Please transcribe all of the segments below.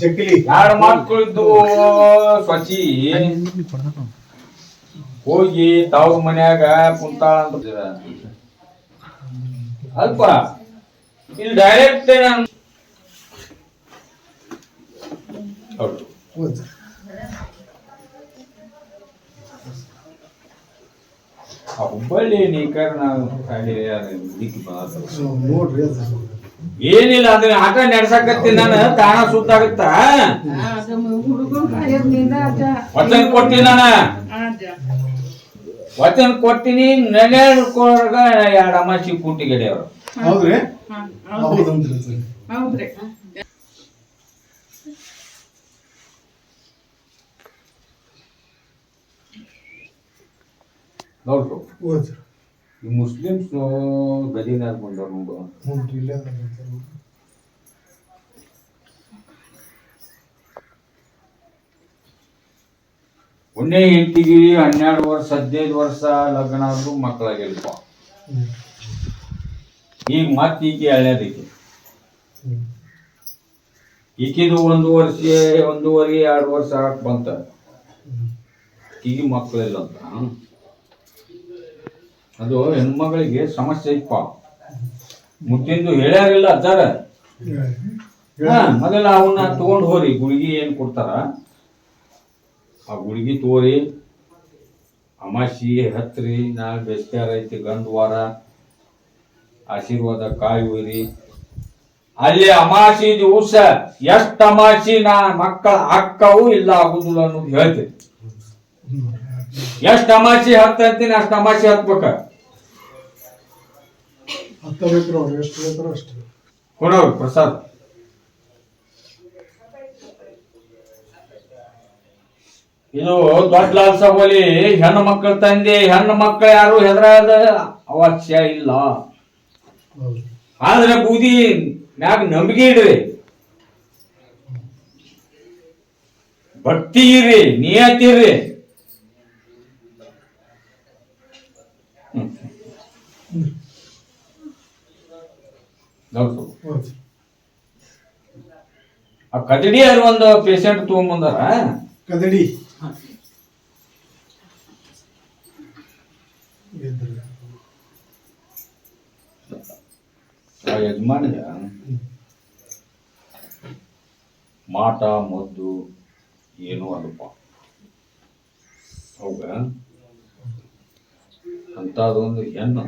ಜಕ್ಲಿ ಎರಡು ಮಕ್ಕಳಿದ್ದು ಸ್ವಚಿ ಹೋಗಿ ತಾವ್ ಮನ್ಯಾಗ ಕುಂತಾಳ ಅಂತ ಅಲ್ಪ. ಇಲ್ಲಿ ಡೈರೆಕ್ಟ್ ಹುಬ್ಬಳ್ಳಿ ನೀಕರ್ ನಾವು ನೋಡ್ರಿ ಏನಿಲ್ಲ ಅಂದ್ರೆ ಆಟ ನಡ್ಸಕತ್ತೀನಿ ನಾನು. ತಾಣ ಸುತ್ತಾಗುತ್ತ ವಚನ ಕೊಡ್ತೀನಿ ನಾನು. ವಚನ ಕೊಡ್ತೀನಿ. ನೆನೆಡ್ಕೊಳಗ ಎರಡು ಅಮಾಸಿ ಗಡಿ ಅವರು ನೋಡ್ರು ಈ ಮುಸ್ಲಿಮ್ಸ್ ಗದಿನಾಗ ಬಂದವ್ರು ನೋಡು ಒಂದೇ ಹೆಂಡತಿಗೆ ಹನ್ನೆರಡು ವರ್ಷ ಹದಿನೈದು ವರ್ಷ ಲಗ್ನ ಆದ್ರೂ ಮಕ್ಕಳಾಗಿಲ್ಪ. ಈಗ ಮತ್ತೆ ಈಕೆ ಹಳೆಯದಕ್ಕೆ. ಈಕಿದು ಒಂದು ವರ್ಷ ಒಂದೂವರೆ ಎರಡು ವರ್ಷ ಆಗ ಬಂತ. ಈಗ ಮಕ್ಕಳಿಲ್ಲ ಅಂತ ಅದು ಹೆಣ್ಮಗಳಿಗೆ ಸಮಸ್ಯೆ ಇಪ್ಪ. ಮುಟ್ಟಿಂದು ಹೇಳ್ಯಾರಿಲ್ಲ. ಹಾ, ಮೊದಲ ಅವನ್ನ ತಗೊಂಡು ಹೋರಿ ಗುಳಿಗೆ ಏನ್ ಕೊಡ್ತಾರ? ಆ ಗುಳಿಗೆ ತೋರಿ ಅಮಾಸಿ ಹತ್ರಿ ನಾಳೆ ಬೆಸ್ತ್ಯಾರ ಐತಿ ಗಂಧವಾರ ವಾರ ಆಶೀರ್ವಾದ ಕಾಯಿ ಒಯ್ರಿ ಅಲ್ಲಿ ಅಮಾಸಿ ದಿವಸ ಎಷ್ಟ್ ಅಮಾಸಿ ನಾ ಮಕ್ಕಳ ಅಕ್ಕವು ಇಲ್ಲ ಆಗುದಿಲ್ಲ ಅನ್ನೋದು ಹೇಳ್ತೀನಿ. ಎಷ್ಟು ಅಮಾಸಿ ಹತ್ತ ಅಷ್ಟು ಅಷ್ಟ್ ಅಮಾಸಿ ಹತ್ಬೇಕ. ಹತ್ತ ಬೇಕ್ರಿ ಅವ್ರು ಎಷ್ಟು ಬೇಕ್ರೋ ಅಷ್ಟು. ಕೊಡೋರು ಪ್ರಸಾದ್. ಇದು ದೊಡ್ಡ ಲಾಲ್ ಸಭಲಿ ಹೆಣ್ಣು ಮಕ್ಕಳ ತಂದೆ ಹೆಣ್ಣು ಮಕ್ಕಳು ಯಾರು ಹೆದರಾದ ಅವಶ್ಯ ಇಲ್ಲ. ಆದ್ರೆ ಬೂದಿ ಮ್ಯಾಗ ನಂಬಿಕೆ ಇಡ್ರಿ. ಭಕ್ತಿ ಇರ್ರಿ ನಿಯತ್ ಇರ್ರಿ ಹೌದು. ಆ ಕದಡಿ ಅದು ಒಂದು ಪೇಷಂಟ್ ತಗೊಂಬಂದಾರ ಕದಡಿ. ಯಜಮಾನಿಯ ಆ. ಮಾಟ ಮದ್ದು ಏನೂ ಅಲ್ಲಪ್ಪ. ಹೌದ? ಅಂಥದ್ದೊಂದು ಹೆಣ್ಣು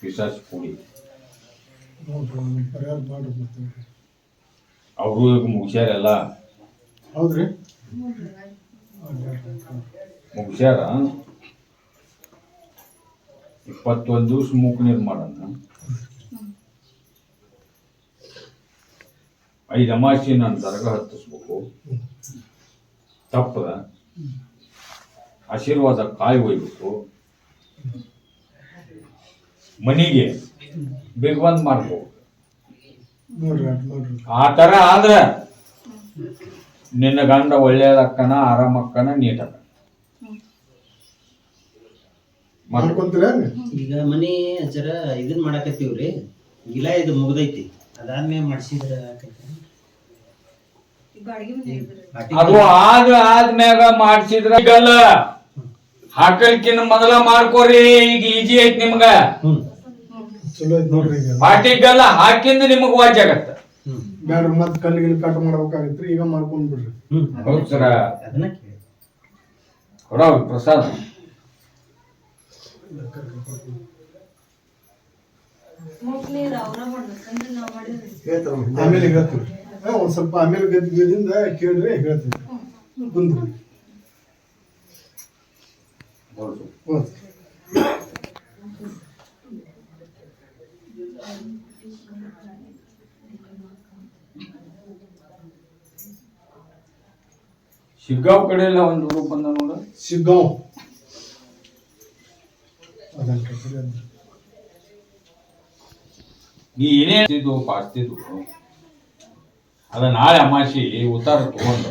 ಪಿಸಾಸ್ ಕೂಡಿ. ನೋಡ್ರಿ ಒಂದು ಪರಿಹಾರ ಮಾಡ್ರಿ ಮತ್ತೆ ಅವರು ಈಗ ಮುಗಿಸ್ಯಾರೆಲ್ಲ? ಹೌದ್ರಿ? ಮುಗಿಸ್ಯಾರ? ಇಪ್ಪತ್ತೊಂದು ದಿವಸ ಮೂಕ್ ನೀರು ಮಾಡೋಣ. ಐದು ಅಮಾಸಿ ನಾನು ದರ್ಗ ಹತ್ತಿಸ್ಬೇಕು. ತಪ್ಪದ? ಆಶೀರ್ವಾದ ಕಾಯಿ ಒಯ್ಬೇಕು. ಮನಿಗೆ ಬಿಗ್ಬಂದ್ ಬಂದ್ ಮಾಡ್ಬೋದು ಆ ತರ ಆದ್ರೆ ನಿನ್ನ ಗಂಡ ಒಳ್ಳೇದಕ್ಕನ ಆರಾಮಕ್ಕನ ನೀಟಕ್ಕ ಮಾಡ್ಕೊಂತೀರ ಈಗ ಮನಿ ಜರ ಇದನ್ ಮಾಡಾಕತ್ತೀವ್ರಿ. ಇಲ್ಲ ಇದು ಮುಗ್ದೈತಿ. ಅದಾದ್ಮೇಲೆ ಮಾಡಿಸಿದ್ರ ಅದು ಆದ ಆದ್ಮ್ಯಾಗ ಮಾಡ್ಸಿದ್ರ ಈಗಲ್ಲ. ಹಾಕಲ್ಕಿನ ಮೊದಲ ಮಾಡ್ಕೋರಿ ಈಗ ಈಜಿ ಐತಿ ನಿಮ್ಗ. ಹ್ಮ್. ಚಲೋ ಐತ್ ನೋಡ್ರಿ ಈಗ. ಪಾಟಿಗಲ್ಲ ಹಾಕಿಂದ ನಿಮಗ್ ವಾಜ್ ಆಗತ್ತ. ಬ್ಯಾಡ್ರಿ ಮತ್ ಕಟ್ ಮಾಡ್ಬೇಕಾಗಿತ್ರಿ ಈಗ ಮಾಡ್ಕೊಂಡ್ ಬಿಡ್ರಿ. ಹೌದ್ ಸರ. ಅದನ್ನ ಕೇಳಿ. ಕೊಡೋ ಪ್ರಸಾದ್. ಆಮೇಲೆ ಹೇಳ್ತೀವಿ ಒಂದ್ ಸ್ವಲ್ಪ ಆಮೇಲೆ ಗದ್ದಿಂದ ಕೇಳ್ರಿ ಹೇಳ್ತೀವಿ ಬಂದ್ರಿ ಹೌದು ಶಿಗ್ಗಾವ್ ಕಡೆ ಎಲ್ಲ ಒಂದು ರೂಪ ಬಂದ ನೋಡ. ಶಿಗ್ಗಾಂವ್. ನೀ ಏನೇ ಇದು ಪಾಸ್ತಿದ್ದು ಅದ ನಾಳೆ ಅಮಾಸಿ ಉತ್ತಾರ ತಗೊಂಡು.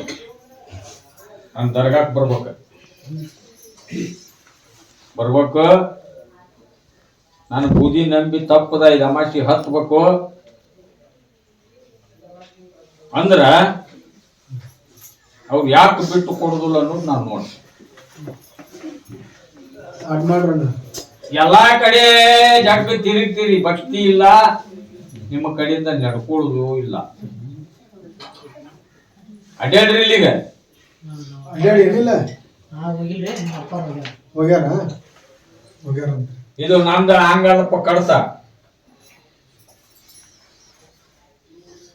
ನಾನು ದರ್ಗಾಕ್ ಬರ್ಬೇಕ. ಬರ್ಬೇಕ? ನಾನು ಬೂದಿ ನಂಬಿ ತಪ್ಪದ ಇದು ಅಮಾಸಿ ಹತ್ಬೇಕು. ಅಂದ್ರ ಅವ್ರು ಯಾಕೆ ಬಿಟ್ಟು ಕೊಡೋದಿಲ್ಲ ಅನ್ನೋದು ನಾನು ನೋಡಿ ಅಡ್ ಮಾಡ್ರಣ್ಣ ಎಲ್ಲಾ ಕಡೆ ಜಗ ತಿರುಗ್ತೀರಿ ಭಕ್ತಿ ಇಲ್ಲ. ನಿಮ್ಮ ಕಡೆಯಿಂದ ನಡ್ಕೊಳ್ಳೋದು ಇಲ್ಲ. ಅಡ್ಡಾಡ್ರಿ ಇಲ್ಲಿಗ? ಇದು ನಂದ ಹಂಗಲ್ಲಪ್ಪ ಕಡ್ಸ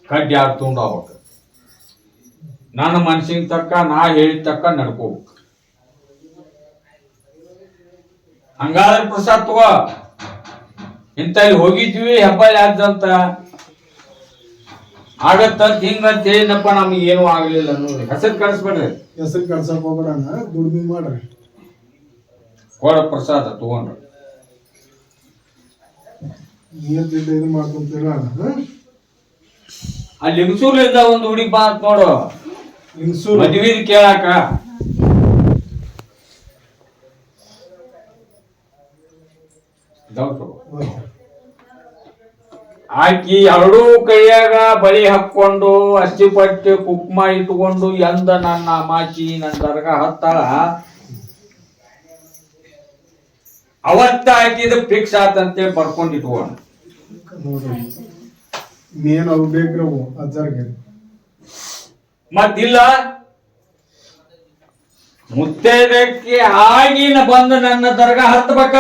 ಕಡ್ಡಿ ಯಾರು ತುಂಡಾಗ್ಬೇಕು ನನ್ನ ಮನಸ್ಸಿನ ತಕ್ಕ ನಾ ಹೇಳಿದ ತಕ್ಕ ನಡ್ಕೋಬೇಕು. ಹಂಗಾದ್ರೆ ಪ್ರಸಾದ್ ತಗೋ ಇಂತ ಇಲ್ಲಿ ಹೋಗಿದ್ವಿ ಹಬ್ಬ ಯಾವ್ದಂತ ಆಗತ್ತಂತ ಹಿಂಗಂತ ಹೇಳಿದಪ್ಪ ನಮ್ಗೆ ಏನೂ ಆಗ್ಲಿಲ್ಲ ನೋಡಿ ಹೆಸರು ಕಳಿಸ್ಬೇಡ್ರಿ. ಹೆಸರು ಕಳ್ಸಕ್ ಹೋಗ್ಬೇಡಣ್ಣ ದುಡ್ಮಿ ಮಾಡ್ರಿ. ಕೊಡ ಪ್ರಸಾದ ತಗೊಂಡ್ರು ದುಡ್ಡು ಇದು ಮಾಡ್ಕೊಂತೀರ ಅಣ್ಣ? ಅಲ್ಲಿ ಲಿಂಗಸೂರ್ಲಿಂದ ಒಂದು ಹುಡುಗಿ ಬಾ ನೋಡು. ಲಿಂಗಸೂರು ಮದ್ವಿ ಕೇಳಾಕ. ಆಕಿ ಎರಡೂ ಕೈಯಾಗ ಬಳಿ ಹಾಕೊಂಡು ಅಸ್ತಿಪಟ್ಟೆ ಕುಕ್ಮ ಇಟ್ಕೊಂಡು ಎಂದ ನನ್ನ ಮಾಚಿ ನನ್ನ ದರ್ಗ ಹತ್ತಾಳ. ಅವತ್ತ ಹಾಕಿದ ಫಿಕ್ಸ್ ಆತಂತೆ ಬರ್ಕೊಂಡು ಇಟ್ಕೊಂಡು ಮೇನ್ ಅವು ಬೇಕ್ರಿ ಅವು ಅಜ್ಜಾರ್ಗೆ. ಮತ್ತಿಲ್ಲ? ಮುತ್ತೈದಕ್ಕೆ ಆಗಿನ ಬಂದು ನನ್ನ ದರ್ಗ ಹತ್ತಬೇಕ?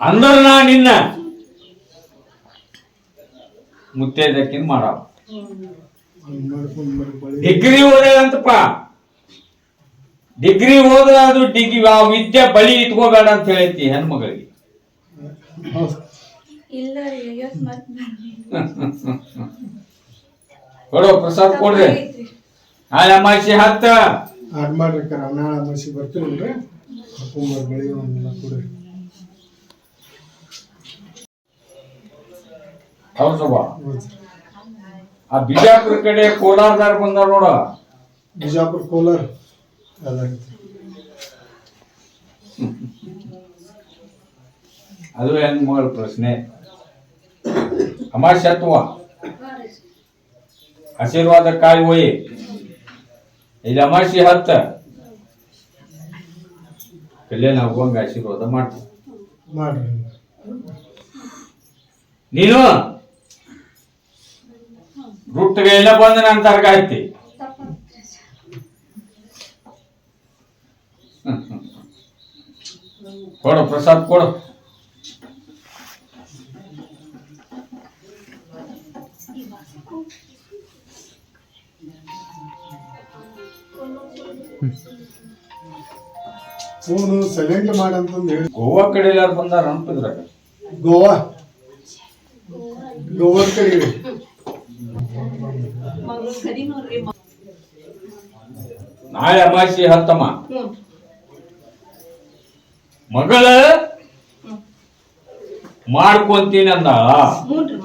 ಅಂದ್ರ ನಾ ನಿನ್ನ ಮುತ್ತೈದಕ್ಕಿನ ಮಾಡವ. ಡಿಗ್ರಿ ಬಳಿ ಡಿಗ್ರಿ ಓದ್ರ ಅದು ಡಿಗ್ರಿ, ಆ ವಿದ್ಯೆ ಬಳಿ ಇಟ್ಕೋಬೇಡ ಅಂತ ಹೇಳ್ತಿ ಹೆಣ್ಮಗಳಿಗೆ. ಇಲ್ಲ ರೀ ಮತ್ ಕೊಡು ಪ್ರಸಾದ್ ಕೊಡ್ರಿ. ನಾಳೆ ಅಮಾಸಿ ಹತ್ತ. ಆಡ್ ಮಾಡ್ರಿ ಕರ ನಾಳೆ ಅಮಾಸಿ ಬರ್ತೀವಿ ಕುಂಬರ್ ಬಳಿ ಕೊಡ್ರಿ. ಹೌದವ್ವ ಆ ಬಿಜಾಪುರ ಕಡೆ ಕೋಲಾರದಾರ ಬಂದಾರ ನೋಡ. ಬಿಜಾಪುರ ಕೋಲಾರ. ಅದಾಗೈತಿ ಅದು ಹೆಂಗ್ ಮಗಳ ಪ್ರಶ್ನೆ. ಅಮಾಶತ್ವ ಆಶೀರ್ವಾದ ಕಾಯಿ ಹೋಯಿ. ಇಲ್ಲಿ ಅಮಾಸಿ ಹತ್ತ. ಕಲ್ಯಾಣ ಹೋಗಂಗ ಆಶೀರ್ವಾದ ಮಾಡ್ತೀನಿ ಮಾಡ್ರಿ. ನೀನು ರೂಟ್ಗೆ ಎಲ್ಲ ಬಂದು ನನ್ನ ತರ್ಕ ಐತಿ ಕೊಡು ಪ್ರಸಾದ್ ಕೊಡು. ಫೋನು ಸೈಲೆಂಟ್ ಮಾಡಂತಂದು ಹೇಳಿ. ಗೋವಾ ಕಡೆ ಎಲ್ಲಾರು ಬಂದಾರ ಅಂತಂದ್ರ ಗೋವಾ. ಗೋವಾ ಕಡೆ ನಾಳೆ ಅಮಾಸಿ ಹತ್ತಮ್ಮ. ಮಗಳ ಮಾಡ್ಕೊಂತೀನಿ ಅಂದಾಳ. ಹ್ಞೂನ್ರಿ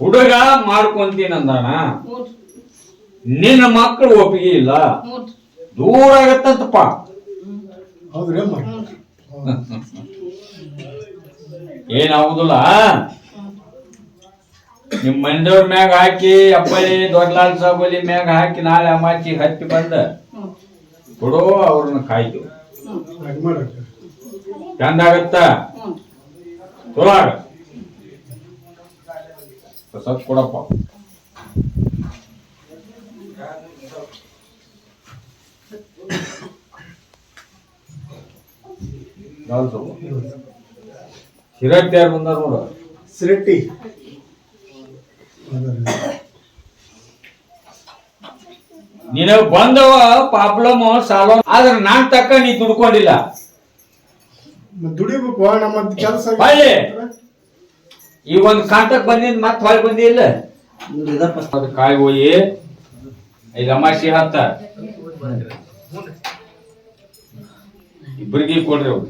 ಹುಡುಗ ಮಾಡ್ಕೊಂತೀನಿ ಅಂದಾನ. ನಿನ್ನ ಮಕ್ಕಳು ಒಪ್ಪಿಗೆ ಇಲ್ಲ. ದೂರ ಆಗತ್ತಂತಪ್ಪ. ಹೌದ್ರಿ ಅಮ್ಮ ಏನಾಗುದಿಲ್ಲ? ನಿಮ್ ಮಂದವ್ರ ಮ್ಯಾಗ ಹಾಕಿ ಅಪ್ಪಲಿ ದೊಡ್ಡಲಾಲ್ ಸಾಬಲಿ ಮ್ಯಾಗ ಹಾಕಿ ನಾಳೆ ಅಮಾಚಿ ಹತ್ತಿ ಬಂದ ಕೊಡೋ ಅವ್ರನ್ನ ಕಾಯ್ತು ಚಂದ ಆಗತ್ತ ಚಲೋ ಆಗ ಕೊಡಪ್ಪ. ಶಿರಟ್ಟಿ ಯಾರು ಬಂದಾರ ನೋಡು. ಸಿರಟ್ಟಿ. ನಿನಗ್ ಬಂದವ ಪ್ರಾಬ್ಲಮ್ ಸಾಲ್ವ್ ಆದ್ರೆ ನಾನ್ ತಕ್ಕ ನೀ ದುಡ್ಕೊಂಡಿಲ್ಲ. ದುಡಿಬೇಕು ನಮ್ಮ ಕೆಲಸ ಹೊಳ್ಳಿ. ಈ ಒಂದು ಕಾಂತಕ್ ಬಂದಿದ್ ಮತ್ ಹೊಳ್ ಬಂದಿಲ್ಲ ಇಲ್ಲ. ಕಾಯಿ ಹೋಯಿ. ಐದು ಅಮಾಸಿ ಹತ್ತ. ಇಬ್ಬರಿಗೆ ಕೊಡ್ರಿ ಅವ್ರು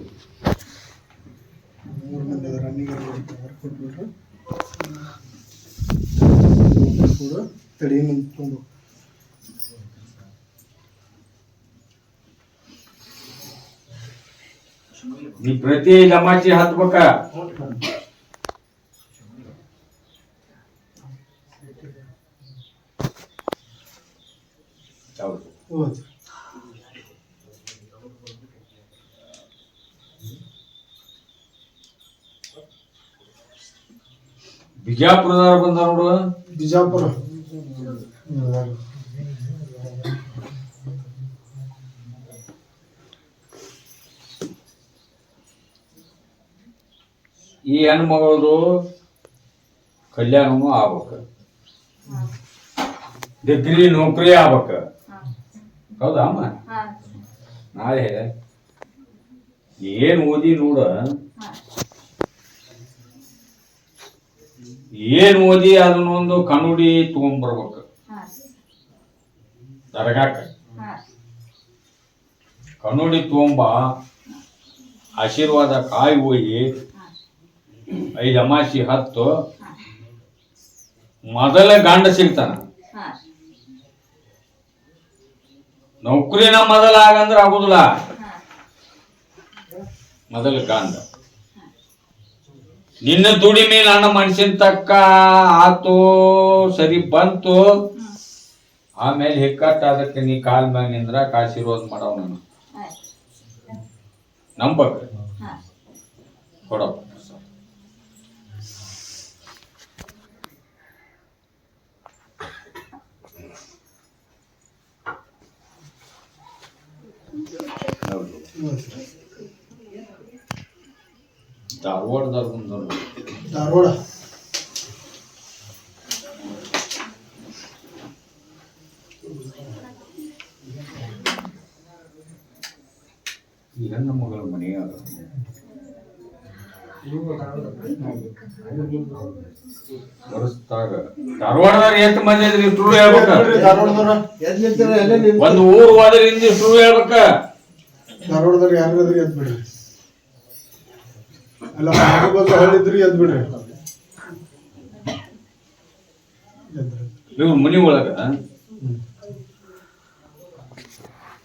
ತಡಿ ನಿಂತ್ಕೊಂಡು ಈ ಪ್ರತಿ ಲಮಾಚಿ ಹತ್ಬೇಕ ಹೌದು ಬಿಜಾಪುರದವ್ರು ಬಂದ ನೋಡು. ಬಿಜಾಪುರ. ಈ ಹೆಣ್ಮಗಳದು ಕಲ್ಯಾಣನು ಆಗ್ಬೇಕು. ಡಿಗ್ರಿ ನೌಕರಿ ಆಗ್ಬೇಕು. ಹೌದಾ ಅಮ್ಮ? ಹಾ. ನಾಳೆ ಏನ್ ಓದಿ ನೋಡ ಹಾ ಏನ್ ಓದಿ ಅದನ್ನೊಂದು ಕಣ್ಣುಡಿ ತಗೊಂಡ್ಬರ್ಬೇಕು. ದರ್ಗಾಕ. ಕನ್ನುಡಿ ಕಣ್ಣುಡಿ ತಗೊಂಬ ಆಶೀರ್ವಾದ ಕಾಯಿ ಹೋಗಿ ಐದು ಅಮಾಸಿ ಹತ್ತು ಮೊದಲ ಗಂಡ ಸಿಗ್ತಾನ. ನೌಕರಿನ ಮೊದಲ ಆಗಂದ್ರೆ ಆಗುದಿಲ್ಲ. ಮೊದಲ ಗಂಡ. ನಿನ್ನ ದುಡಿಮೆ ನನ್ನ ಮನ್ಸಿನ ತಕ್ಕ ಆತು, ಸರಿ ಬಂತು. ಆಮೇಲೆ ಹಿಕ್ಕಟ್ಟ ಅದಕ್ಕೆ ನೀ ಕಾಲ್ ಮ್ಯಾಗ ನಿಂದ್ರ ಕಾಸಿರೋದ್ ಮಾಡವ್ ನಾನು. ನಂಬಕ್? ಕೊಡಪ್ಪ ಹೌದು. ಧಾರವಾಡದವ್ರು ಬಂದವ್ರು ಧಾರವಾಡ. ಹೆಣ್ಣು ಮಗಳ ಧಾರವಾಡದಾಗ ಎಷ್ಟು ಮಂದಿ ಇದ್ರಿ? ಇಷ್ಟು ಹೇಳ್ಬೇಕ. ಒಂದು ಊರು ಹೋದ್ರಿಂದ ಇಷ್ಟು ಹೇಳ್ಬೇಕ. ಧಾರವಾಡದಾಗ ಯಾರು ಎದ್ ಬಿಡ್ರಿ ಅಲ್ಲ ಆಜು ಬಂದು ಹೇಳಿದ್ರಿ ಎದ್ ಬಿಡ್ರಿ. ಇವ್ರ ಮನಿ ಒಳಗ.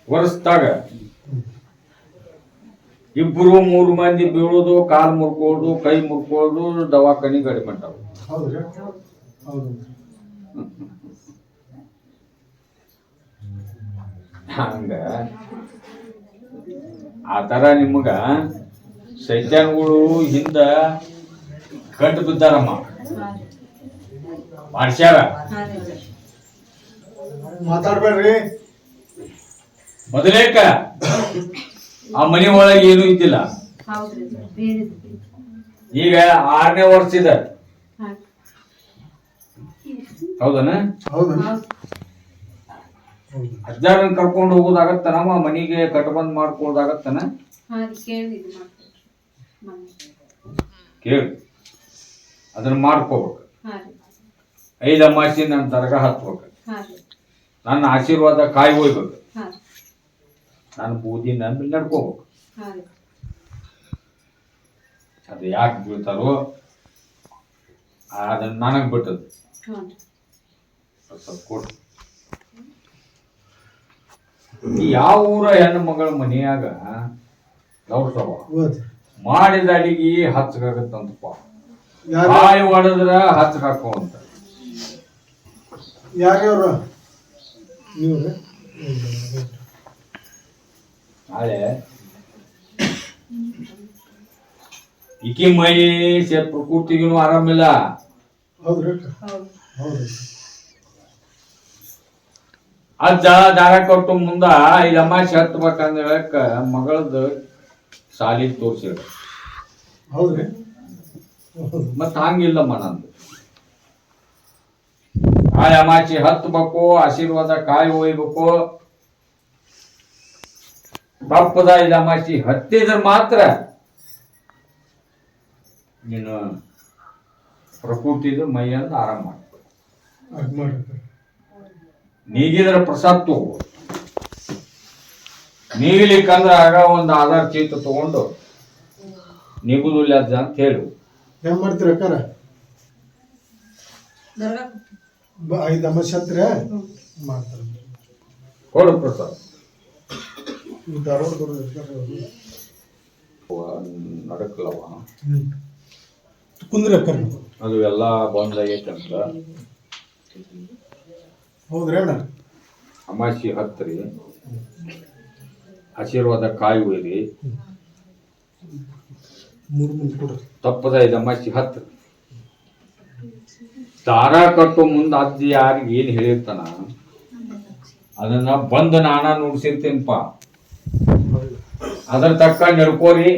ವರ್ಷದಾಗ ಇಬ್ಬರು ಮೂರು ಮಂದಿ ಬೀಳೋದು ಕಾಲ್ ಮುರ್ಕೊಳ್ಳೋದು ಕೈ ಮುರ್ಕೊಳ್ಳೋದು ದವಾಖಾನಿ ಗಡಿ ಮಾಡ್ತಾವ ಹೌದ್ರಿ ಹೌದು ಹಂಗ ಆ ತರ ನಿಮಗ ಸೈತ್ಯಾನ್ಗಳು ಹಿಂದ ಕಟ್ಟು ಬಿದ್ದಾರಮ್ಮ. ಮಾಡ್ಸ್ಯಾರ? ಮಾತಾಡ್ಬೇಡ್ರಿ. ಮೊದಲೇಕ ಆ ಮನೆ ಒಳಗೆ ಏನು ಇದ್ದಿಲ್ಲ. ಈಗ ಆರನೇ ವರ್ಷ ಇದೆ. ಹೌದನ? ಹೌದು. ಹೌದು ಹೌದು ಹಜ್ಜಾರನ್ ಕರ್ಕೊಂಡು ಹೋಗೋದಾಗತ್ತನಮ್ಮ? ಮನೆಗೆ ಕಟ್ಬಂದ್ ಮಾಡ್ಕೊಳ್ಳೋದಾಗತ್ತನ ಕೇಳಿ. ಅದನ್ನ ಮಾಡ್ಕೋಬೇಕು. ಐದು ಅಮಾಸಿ ನನ್ನ ದರ್ಗ ಹತ್ಬೇಕು. ನನ್ನ ಆಶೀರ್ವಾದ ಕಾಯಿ ಒಯ್ಬೇಕು. ನನ್ನ ನಾನು ಬೂದಿ ನಂಬಿ ನಡ್ಕೋಬೇಕು. ಅದು ಯಾಕೆ ಬೀಳ್ತಾರೋ ಅದನ್ನ ನನಗೆ ಬಿಟ್ಟದ್ದು. ಸ್ವಲ್ಪ ಕೊಡು. ಈ ಯಾವ ಊರ ಹೆಣ್ಣು ಮಗಳ ಮನೆಯಾಗ ಹೌದು ಮಾಡಿದ ಅಡಿಗೆ ಹಚ್ಚಗಾಗತ್ತಂತಪ್ಪ. ಯಾರು? ಕಾಯಿ ಹೊಡೆದ್ರ ಹಚ್ಚಗಾಕೋ ಅಂತ. ಯಾರ್ಯಾವ್ರ ನೀವು? ನಾಳೆ ಈಕಿ ಮೈ ಸೇ ಪ್ರಕೃತಿಗೂ ಆರಾಮಿಲ್ಲ. ಅಜ್ಜ ದಾರ ಕೊಟ್ಟು ಮುಂದ ಐದು ಅಮಾಸಿ ಹತ್ಬೇಕಂದ ಹೇಳಕ್ಕ ಸಾಲಿ ತೋರ್ಸಿರ. ಹೌದ್ರಿ? ಹೌದು ಮತ್ ಹಂಗಿಲ್ಲಮ್ಮ ನಂದು ಕಾಯಿ ಅಮಾಚಿ ಹತ್ಬೇಕು ಆಶೀರ್ವಾದ ಕಾಯಿ ಒಯ್ಬೇಕು. ತಪ್ಪದ ಇಲ್ಲ ಅಮಾಚಿ ಹತ್ತಿದ್ರೆ ಮಾತ್ರ ನೀನು ಪ್ರಕೃತಿದು ಮೈಯಂದು ಆರಾಮ ಮಾಡ್ರಿ. ನೀಗಿದ್ರೆ ಪ್ರಸಾದ್ ತಗೋ ನೀಗಲಿಕ್ಕಂದ್ರೆ ಆಗ ಒಂದು ಆಧಾರ್ ಚೀಟ್ ತಗೊಂಡು ನಿಗುದಿಲ್ಲ ಅಜ್ಜ ಅಂತ ಹೇಳು. ಹೆಂಗ್ ಮಾಡ್ತೀರ ಅಕ್ಕಾರ? ಐದು ಅಮಾಸೆ ಹತ್ರ ಮಾಡ್ತಾರೆ. ಕೊಡು ಪ್ರಸಾದ್. ಧಾರವಾಡದವ್ರು ಇರ್ತಾರೆ ಅವ್ರು. ನಡಕಲವ. ಕುಂದ್ರಿ ಅಕ್ಕಾರ. ಅದು ಎಲ್ಲ ಬಂದ್ ಆಗೈತಂತ ಹೌದ್ರಿ ಅಣ್ಣ? ಅಮಾಸಿ ಹತ್ರಿ. ಆಶೀರ್ವಾದ ಕಾಯಿ ಒಯ್ರಿ ತಪ್ಪದ ಅಮಾಸಿ ಹತ್ತು ದಾರ ಕಟ್ಟೋ ಮುಂದೆ ಅಜ್ಜಿ ಯಾರಿಗೆ ಏನು ಹೇಳಿರ್ತಾನ? ಅದನ್ನ ಬಂದು ನಾನ ನುಡ್ಸಿರ್ತೀನಪ್ಪ ಅದ್ರ ತಕ್ಕ ನಡ್ಕೋರಿ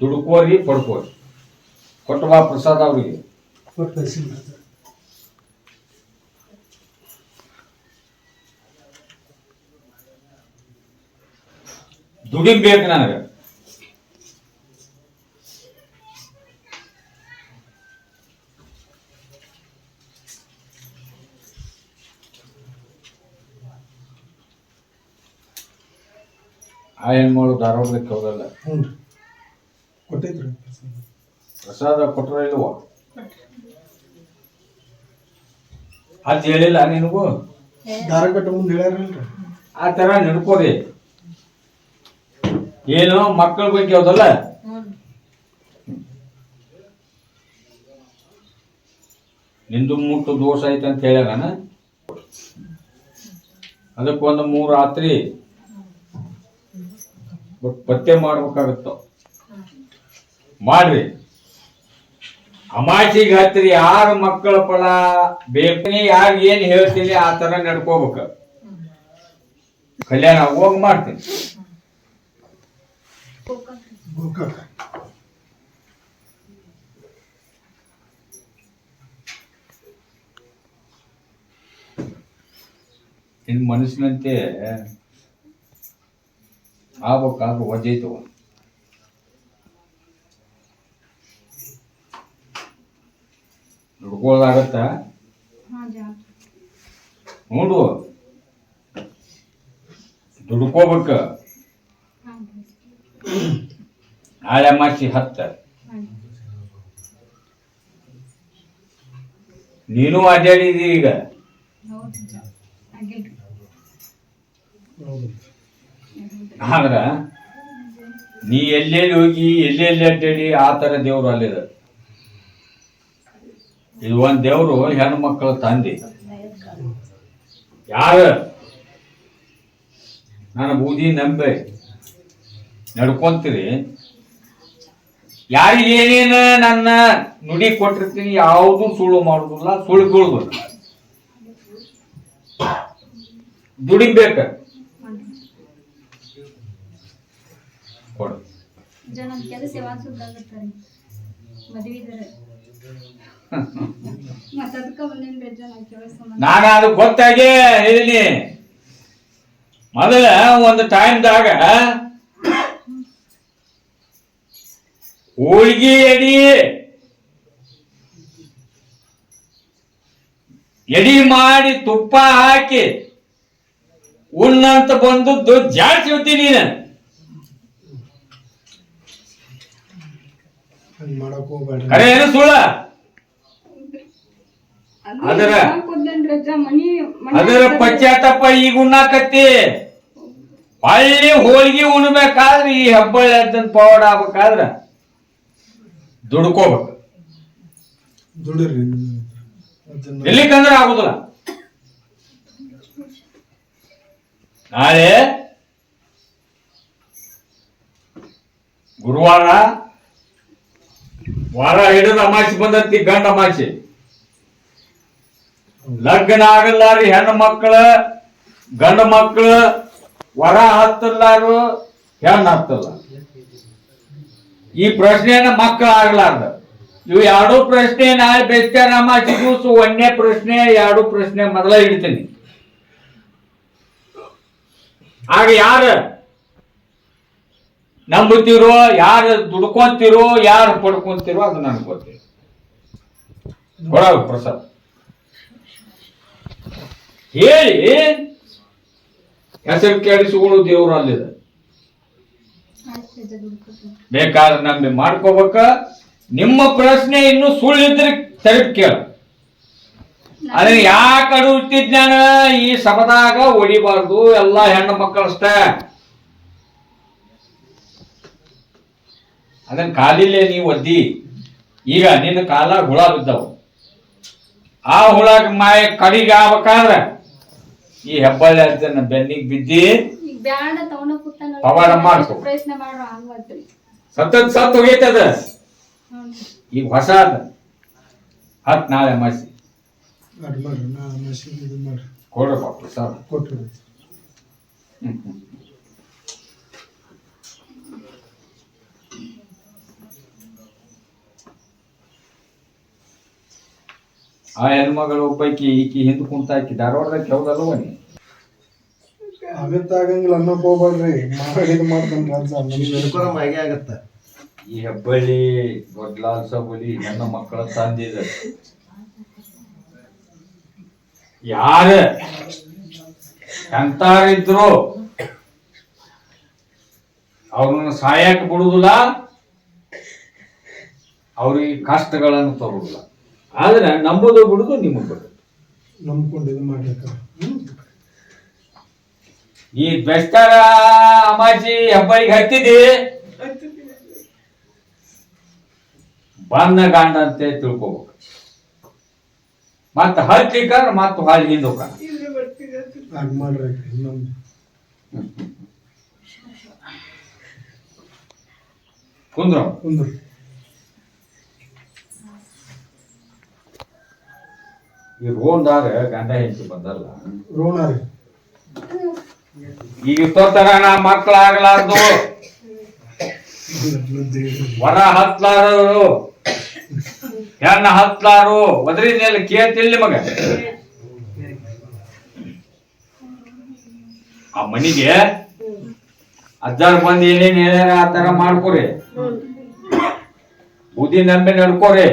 ದುಡ್ಕೋರಿ ಪಡ್ಕೋರಿ. ಕೊಟ್ಟವಾ ಪ್ರಸಾದ ಅವ್ರಿಗೆ. ಕೊಟ್ಟು ಬೇಕು ನನಗ. ಆ ಹೆಣ್ಮಗಳು ಧಾರವಾಡಕ್ಕೆ ಹೋಗಲ್ಲ. ಹ್ಞೂ ರೀ ಪ್ರಸಾದ. ಕೊಟ್ರ ಇಲ್ವ? ಅದ್ ಹೇಳಿಲ್ಲ ನಿನಗೂ? ಧಾರಕಟ್ಟ ಮುಂದೆ ಹೇಳ್ಯಾರಲ್ರಿ. ಆ ತರ ನಡ್ಕೋರಿ ಏನು? ಮಕ್ಕಳ ಬಗ್ಗೆ ಹೌದಲ್ಲ? ನಿಂದು ಮುಟ್ಟು ದೋಷ ಐತೆ ಅಂತ ಹೇಳ್ಯಾನ ಅದಕ್ಕೊಂದು ಮೂರು ರಾತ್ರಿ ಪತ್ತೆ ಮಾಡ್ಬೇಕಾಗತ್ತ? ಮಾಡ್ರಿ. ಅಮಾಸಿಗೆ ಹತ್ತಿರಿ ಯಾರ ಮಕ್ಕಳ ಫಲ ಬೇಕು? ಯಾರು ಏನ್ ಹೇಳ್ತೀನಿ ಆ ತರ ನಡ್ಕೋಬೇಕು. ಕಲ್ಯಾಣ, ಹೋಗಿ ಮಾಡ್ತೀನಿ. ಗೋಕಾಕ ನಿನ್ ಮನಸ್ಸಿನಂತೆ ಆಗ್ಬೇಕಾಗ ವಜೈತು ದುಡ್ಕೊಳ್ಳೋದಾಗತ್ತ ನೋಡು. ದುಡ್ಕೋಬೇಕ. ನಾಳೆ ಅಮಾಸಿ ಹತ್ತ. ನೀನು ಅಡ್ಡಾಡಿದಿ ಈಗ. ಆದ್ರ ನೀ ಎಲ್ಲೆಲ್ಲಿ ಹೋಗಿ, ಎಲ್ಲೆಲ್ಲಿ ಅಡ್ಡಾಡಿ, ಆ ದೇವ್ರು ಅಲ್ಲಿದ. ಇದು ಒಂದ್ ದೇವ್ರು ಹೆಣ್ಣು ಮಕ್ಕಳ ತಂದೆ. ಯಾರ? ನನ್ನ ಬೂದಿ ನಂಬೆ. ನಡ್ಕೊಂತೀರಿ. ಯಾರಿಗೆ ಏನೇನು ನನ್ನ ನುಡಿ ಕೊಟ್ಟಿರ್ತೀನಿ ಯಾವುದು ಸುಳ್ಳು ಮಾಡುದಿಲ್ಲ ಸುಳ್ಳು ಬೀಳುದಿಲ್ಲ ದುಡಿಬೇಕ. ಕೊಡು. ನಾನು ಅದು ಗೊತ್ತಾಗೆ ಹೇಳಿನಿ ಮೊದಲ ಒಂದು ಟೈಮ್ದಾಗ ಹೋಳಿಗೆ ಎಡಿ. ಎಡಿ ಮಾಡಿ ತುಪ್ಪ ಹಾಕಿ. ಉಣ್ಣಂತ ಬಂದದ್ದು ಜಾಸ್ತಿ ಹೊತ್ತಿ ನೀನು. ಕರೆ ಏನು ಸುಳ್ಳ? ಅದರ ಮನಿ ಅದರ ಪಶ್ಚಾತ್ತಾಪ ಈಗ ಉಣ್ಣಾಕತ್ತಿ. ಹಳ್ಳಿ ಹೋಳಿಗೆ ಉಣ್ಬೇಕಾದ್ರೆ ಈ ಹೆಬ್ಬಳ್ಳಿ ಪವಾಡ ಆಗ್ಬೇಕಾದ್ರ. ದುಡ್ಕೋಬೇಕು. ದುಡಿರಿ. ಅದನ್ನ ಎಲ್ಲಿಕಂದ್ರೆ ಆಗುದಿಲ್ಲ. ನಾಳೆ ಗುರುವಾರ ವಾರ ಹಿಡಿದು ಅಮಾಸಿ ಬಂದಂತಿ ಗಂಡ ಅಮಾಸಿ. ಲಗ್ನ ಆಗಲ್ಲಾರಿ ಹೆಣ್ಣು ಮಕ್ಕಳ ಗಂಡ ಮಕ್ಕಳ ವರ ಹತ್ತಲ್ಲಾರು ಹೆಣ್ಣು ಹತ್ತಲ್ಲ. ಈ ಪ್ರಶ್ನೆನ ಮಕ್ಕಳ ಆಗ್ಲಾರ್ದ. ಇವು ಎರಡು ಪ್ರಶ್ನೆ ನಾಳೆ ಬೆಸ್ತಾರಮ್ಮ ದಿವಸ ಒಂದೇ ಪ್ರಶ್ನೆ, ಎರಡು ಪ್ರಶ್ನೆ ಮೊದಲ ಇಡ್ತೀನಿ ಆಗ ಯಾರು ನಂಬುತ್ತೀರೋ, ಯಾರು ದುಡ್ಕೊಂತೀರೋ, ಯಾರು ಪಡ್ಕೊಂತೀರೋ ಅದು ನನಗೆ ಗೊತ್ತಿಲ್ಲ ಪ್ರಸಾದ್. ಹೇಳಿ, ಹೆಸರು ಕೇಳಿಸಿಕೊಳ್ಳು ದೇವರು ಅಲ್ಲಿದೆ ಬೇಕಾದ್ರೆ ನಂಬಿ ಮಾಡ್ಕೋಬೇಕ. ನಿಮ್ಮ ಪ್ರಶ್ನೆ ಇನ್ನು ಸುಳ್ಳಿದ್ರೆ ತೆಗೆದು ಕೇಳ. ಅದನ್ನ ಯಾಕೆ ಅಡುತ್ತಿದ್ ನಾನು ಈ ಸಭದಾಗ ಹೊಡಿಬಾರ್ದು ಎಲ್ಲಾ ಹೆಣ್ಣು ಮಕ್ಕಳಷ್ಟೇ ಅದನ್ನ ಕಾಲಿಲ್ಲೇ ನೀವು ಒದ್ದಿ. ಈಗ ನಿನ್ನ ಕಾಲ ಹುಳ ಬಿದ್ದವು. ಆ ಹುಳ ಮಾಯ ಕಡಿಗೆ ಆಗ್ಬೇಕಾದ್ರೆ ಈ ಹೆಬ್ಬಳ್ಳಿ ಅಂತ ಬೆನ್ನಿಗೆ ಬಿದ್ದಿ ಬ್ಯಾಡ ತಗೊಂಡ ಮಾಡ್ಕೊ. ಪ್ರಯತ್ನ ಮಾಡ್ರ ಹಂಗತ್ರಿ ಸತ್ತದ್ ಸತ್ ಹೋಗೈತದ? ಈಗ ಹೊಸ ಅದ. ಹತ್ ನಾಳೆ ಅಮಾಸಿ. ಅಡ್ ಮಾಡ್ರಿ ನಾ ಮಷೀನ್ ಇದು ಮಾಡ್ರಿ. ಕೊಡ್ರಪ್ಪ ಪ್ರಸಾದ. ಕೊಟ್ರಿ. ಆ ಹೆಣ್ಮಗಳು ಪೈಕಿ ಈಕಿ ಹಿಂದ್ ಕುಂತ ಆಕಿ ಧಾರವಾಡದಾಗ ಕೆವ್ದಲ್ವ ನೀ ಆಗಂಗಿಲ್ಲ ಅನ್ನಕ್ ಹೋಗ್ಬೇಡ್ರಿ ಇದು ಮಾಡ್ತಾನೆ ರಾಜ ನೀವು ಹೇಳ್ಕೊಳಮ್ ಹಾಗೆ ಆಗತ್ತ. ಈ ಹೆಬ್ಬಳ್ಳಿ ದೊಡ್ಡಲಾಲ್ ಸಬಲಿ ಹೆಣ್ಣು ಮಕ್ಕಳ ತಂದಿದ ಯಾರ? ಎಂತಾರಿದ್ರು? ಅವ್ರನ್ನ ಸಾಯಕ್ ಬಿಡುದಿಲ್ಲ. ಅವ್ರಿಗೆ ಕಷ್ಟಗಳನ್ನು ತರುದಿಲ್ಲ ಆದ್ರೆ ನಂಬುದು ಬಿಡುದು ನಿಮಗೆ ಬಿಡುದು. ನಂಬ್ಕೊಂಡು ಇದು ಮಾಡ್ಲಿಕ್ಕ ಈ ಬೆಸ್ತರ ಅಮ್ಮಾಜಿ, ಹೆಬ್ಬಳಿಗೆ ಹತ್ತಿದಿ? ಬಂದ ಗಾಂಡ ಅಂತ ತಿಳ್ಕೊಬೇಕು. ಮತ್ತ ಹತ್ತಿಕರ್ ಮತ್ತ ಹಾಲಿ ಹಿಂದ ಕುಂದ್ರ. ಕುಂದ್ರಿ ಈ ರೋನ್ದಾಗ ಗಂಡ ಹೆಂಡತಿ ಬಂದಲ್ಲ ರೋಣ ಇಷ್ಟೊತ್ತರ ನಾ ಮಕ್ಕಳಾಗಲಾರ್ದು. ವರ ಹತ್ಲಾರರು ಹೆಣ್ಣ ಹತ್ಲಾರು ಒದರಿನೆಲ್ಲ ಕೇಳ್ತಿಲ್ಲ ಮಗ ಆ ಮನಿಗೆ ಅಜ್ಜಾರ್ ಬಂದು ಏನೇನ್ ಹೇಳ್ಯಾರ ಆ ತರ ಮಾಡ್ಕೊರಿ. ಬುದ್ಧಿ ನಂಬಿ ನಡ್ಕೋರಿ.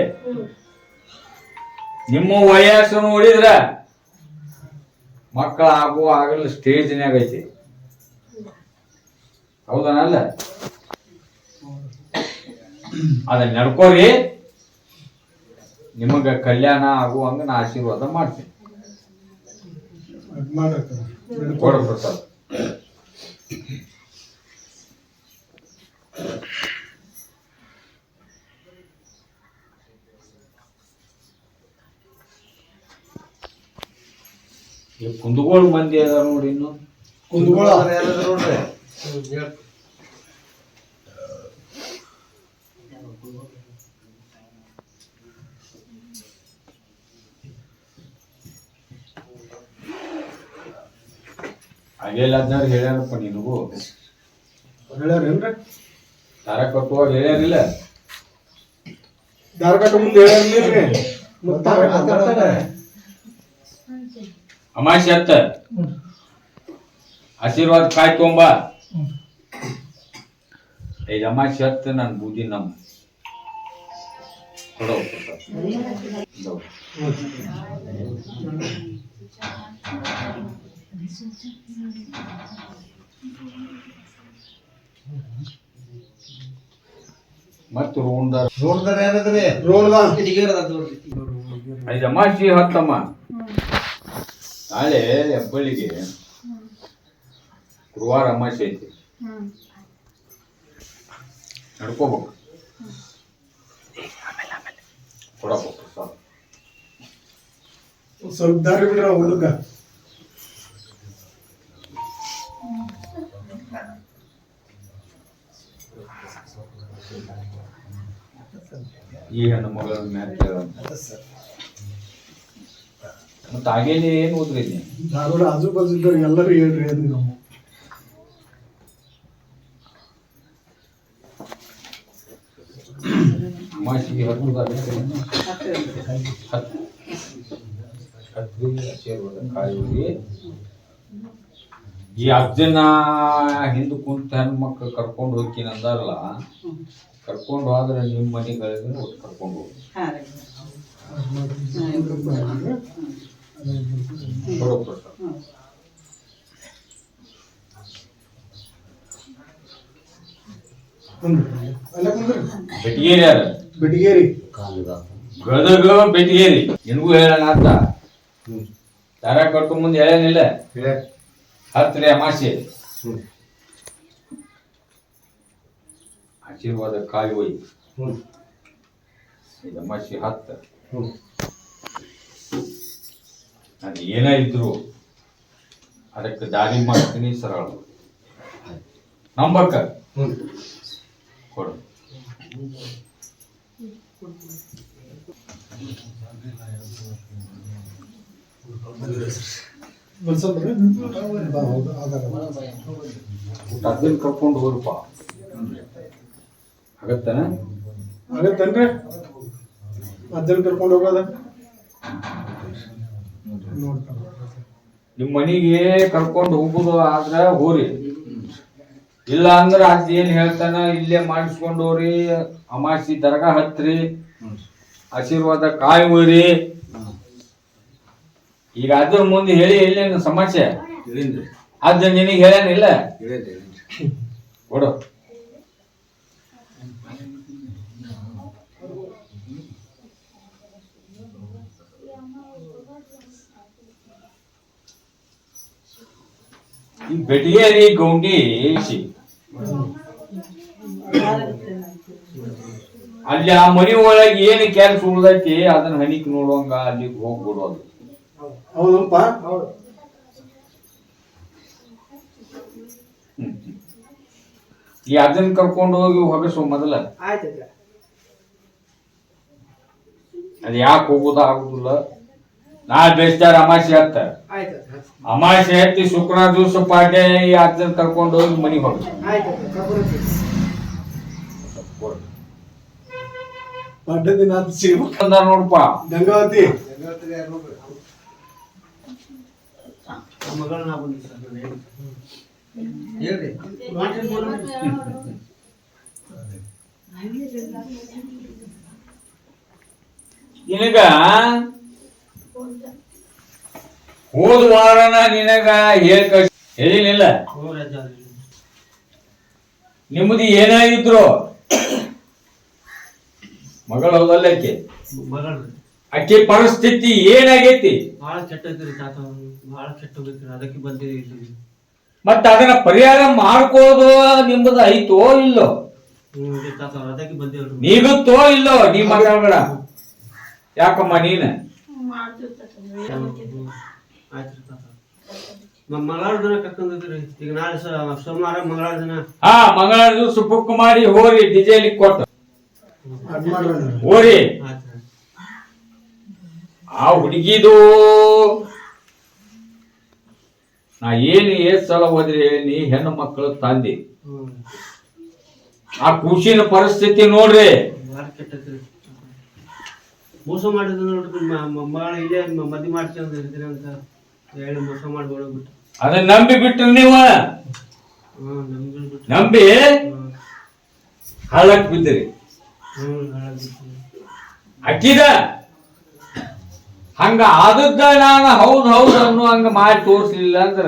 ನಿಮ್ಮ ವಯಸ್ಸು ನೋಡಿದ್ರ ಮಕ್ಕಳ ಆಗುವ ಆಗಲ್ಲ ಸ್ಟೇಜ್ನ್ಯಾಗ ಐತಿ. ಹೌದನಲ್ಲ? ಅದನ್ನ ನಡ್ಕೋರಿ. ನಿಮಗ ಕಲ್ಯಾಣ ಆಗುವಂಗ ನಾ ಆಶೀರ್ವಾದ ಮಾಡ್ತೀನಿ. ಕೊಡ ಈ ಕುಂದಗೋಳ ಮಂದಿ ಅದ ನೋಡಿ ಇನ್ನು. ಕುಂದಗೋಳ? ನೋಡ್ರಿ? ಅಜ್ಜಾರ್ ಹೇಳ್ಯಾರಪ್ಪ ನಿನಗೂ. ಹೇಳ್ಯಾರೇನ್ರಿ? ದಾರ ಕಟ್ಟುವಾಗ ಹೇಳ್ಯಾರಿಲ್ಲ? ದಾರ ಕಟ್ಟ ಮುಂದೆ ಹೇಳ್ಯಾರಿಲ್ರಿ ಅಮಾಶಿ ಅತ್ತ ಆಶೀರ್ವಾದ ಕಾಯ್ ತೊಂಬ. ಐದು ಅಮಾಶಿ ಹತ್ತ ನಾನು ಬೂದಿ ನಮ್ಮ ಕೊಡೋ. ಮತ್ತು ರೋಂದ ನೋಡ್ದಾರ ಯಾರಾದ್ರಿ? ರೋಣದ ಐದು ಅಮಾಶಿ ಹತ್ತಮ್ಮ. ನಾಳೆ ಹೆಬ್ಬಳ್ಳಿಗೆ ಗುರುವಾರ ಅಮಾಸೆ ಐತಿ. ಹ್ಮ್. ನಡ್ಕೋಬೇಕು. ಕೊಡಬೇಕು ಸ್ವಲ್ಪ ದಾರಿ ಬಿಡ್ರ ಹುಡುಗ. ಈ ಹೆಣ್ಣು ಮಗಳ ಮ್ಯಾಲ ಮತ್ತೆ ಆಗೇನೆ ಏನು ಓದ್ರಿ ಧಾರವಾಡ ಆಜು ಬಾಜು ಇದ್ದವ್ರು ಎಲ್ಲರೂ ಹೇಳ್ರಿ ಅದು ನಾವು. ಮಾಸಿಗೆ ಕಾಯುವುದಿ ಈ ಅಜ್ಜನ ಹಿಂದೆ ಕುಂತ ಹೆಣ್ಮಕ್ಳು ಕರ್ಕೊಂಡು ಹೋಗ್ತೀನಿ ಅಂದಾರಲ್ಲ ಕರ್ಕೊಂಡು ಹೋದ್ರೆ ನಿಮ್ಮ ಮನೆಗಳಿಗೆ ಒಟ್ಟು ಕರ್ಕೊಂಡು ಹೋಗಿ ಬೆಟಗೇರಿ ಯಾರ? ಬೆಟಗೇರಿ. ಗದಗ ಬೆಟಗೇರಿ. ನಿನಗೂ ಹೇಳೋಣ ಅಂತ. ದಾರ ಕಟ್ಟು ಮುಂದೆ ಹೇಳೇನಿಲ್ಲ ಹತ್ರಿ ಅಮಾಸೆ ಆಶೀರ್ವಾದ ಕಾಯಿ ಒಯ್ ಇದು ಅಮಾಸೆ ಹತ್ತ. ಅದು ಏನೇ ಇದ್ರು ಅದಕ್ಕೆ ದಾರಿ ಮಾಡ್ತೀನಿ ಸರಳ. ನಂಬಕ್ಕ ಕೊಡು. ಅದನ್ನ ಕರ್ಕೊಂಡು ಹೋಗ್ರಪ್ಪ. ಆಗತ್ತನ? ಆಗತ್ತೇನ್ರಿ? ಅದನ್ನ ಕರ್ಕೊಂಡು ಹೋಗೋದ? ನಿಮ್ಮ ಮನೆಗೆ ಕರ್ಕೊಂಡು ಹೋಗುದು ಆದ್ರ ಹೋರಿ. ಇಲ್ಲ ಅಂದ್ರ ಅದ್ ಏನ್ ಹೇಳ್ತಾನ ಇಲ್ಲೇ ಮಾಡಿಸ್ಕೊಂಡು ಹೋರಿ ಅಮಾಸಿ ದರ್ಗಾ ಹತ್ರಿ ಆಶೀರ್ವಾದ ಕಾಯಿ ಹೋರಿ ಈಗ ಅದ್ರ ಮುಂದೆ ಹೇಳಿ ಇಲ್ಲೇನು ಸಮಸ್ಯೆ ಅದ್ ನಿನಗೆ ಕೊಡೋ ಕೊಡು. ಈ ಬೆಟಿಯರಿ ಗೌಂಡಿ. ಅಲ್ಲಿ ಆ ಮನಿ ಒಳಗೆ ಏನು ಕೆಲಸ ಉಳ್ದೈತಿ ಅದನ್ನ ಹಣಿಕ್ ನೋಡುವಂಗ ಅಲ್ಲಿಗೆ ಹೋಗ್ಬಿಡೋದು ಹೌದಪ್ಪ. ಈ ಅದನ್ನ ಕರ್ಕೊಂಡು ಹೋಗಿ ಹೊಗಸು ಮೊದಲ ಅದ್ ಯಾಕೆ ಹೋಗುದ ಆಗುದಿಲ್ಲ ನಾಳೆ ಬೇಸ್ತಾರ ಅಮಾಸೆ ಹತ್ತ. ಅಮಾಸೆ ಹತ್ತಿ ಶುಕ್ರ ದಿವಸ ಪಾಡ್ಯ ಈ ಅದನ್ನ ಕರ್ಕೊಂಡು ಹೋಗಿ ಮನಿಗೆ ಹೋಗ. ಪಾಡ್ಯ ದಿನ ಅಂತ ಸಿಗ್ಬೇಕು ನೋಡಪ್ಪ ಗಂಗಾವತಿ ಮಗಳನ್ನ ಬಂದಿ ಸರ್ ನಾನು ಹೇಳಿ. ಹೇಳ್ರಿ. ಮಾಡ್ರಿ ಮಾಡ್ರಿ. ನಿನಗ ಹೋದ ವಾರನ ನಿನಗ ಹೇಳ್ ಕಳ್ಸ್ ಅವ್ರೆ. ನಿಮ್ಮದು ಏನಾಗಿದ್ರು ಮಗಳು ಹೋದಲ್ಲಕ್ಕೆ ಆಕೆ ಆಕೆ ಪರಿಸ್ಥಿತಿ ಏನಾಗೈತಿ? ಬಹಳ ಕೆಟ್ಟ ತಾತ ಬಹಳ ಕೆಟ್ಟ ಅದಕ್ಕೆ ಬಂದಿರಿ ಮತ್ತೆ ಮತ್ತ ಅದನ್ನ ಪರಿಹಾರ ಮಾಡ್ಕೋದು ನಿಮ್ಮದು ಐತೋ ಇಲ್ಲೋ? ಅದಕ್ಕೆ ತೋ ನೀಗುತ್ತೋ ಇಲ್ಲೋ? ನೀ ಮಾತಾಡಬೇಡ. ಯಾಕಮ್ಮ ನೀನ? ಆಯ್ತು ರೀ ತಾತ ಮ- ಮಂಗಳವಾರ ದಿನ ಕರ್ಕೊಂಡಿದ್ರಿ ಈಗ ನಾಳೆ ಸ- ಸೋಮವಾರ ಮಂಗಳವಾರ ದಿನ ಹಾ ಮಂಗಳವಾರ ದಿವಸ ಬುಕ್ ಮಾಡಿ ಹೋರಿ ಡಿಜೆಲ್ ಕೊಟ್ಟು. ಹೋರಿ. ಆ ಹುಡುಗಿದು. ನಾ ಏನು ಏಸ್ ಸಲ ಹೋದ್ರಿ ಹೇಳಿ ಹೆಣ್ಣು ಮಕ್ಕಳು ತಂದಿ. ಆ ಖುಷಿನ ಪರಿಸ್ಥಿತಿ ನೋಡ್ರಿ. ಮೋಸ ಮಾಡಿದ್ರು ನೋಡಿದ್ರು ಮಗಳ ಇಲ್ಲೇ ಮದ್ವೆ ಇರ್ತೀನಿ ಅಂತ ಹೇಳಿ ಮೋಸ ಮಾಡ್ಬೋದು ಬಿಟ್ಟು ಅದನ್ನ ನಂಬಿ ಬಿಟ್ರಿ ನೀವು? ಹ್ಞೂ ನಮ್ಗೆ ಬಿಟ್ಟು ನಂಬಿ? ಹಾಳಕ್ ಬಿದ್ದಿರಿ. ಹ್ಞೂ ಹಾಳಾಗ್ಬಿಟ್ಟು ಅಕ್ಕಿದ? ಹಂಗ ಆದದ್ದ ನಾನು ಹೌದ್ ಹೌದ್ ಅನ್ನೋ ಹಂಗ ಮಾಡಿ ತೋರಿಸ್ಲಿಲ್ಲ ಅಂದ್ರ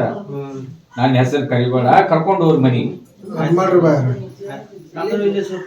ನನ್ನ ಹೆಸರು ಕರಿಬೇಡ ಕರ್ಕೊಂಡು ಹೋರ್ ಮನಿ. ಅದ್ ಮಾಡ್ರಿ ಬಾಯ್. ತಾತರು ಇಲ್ಲೇ ಸ್ವಲ್ಪ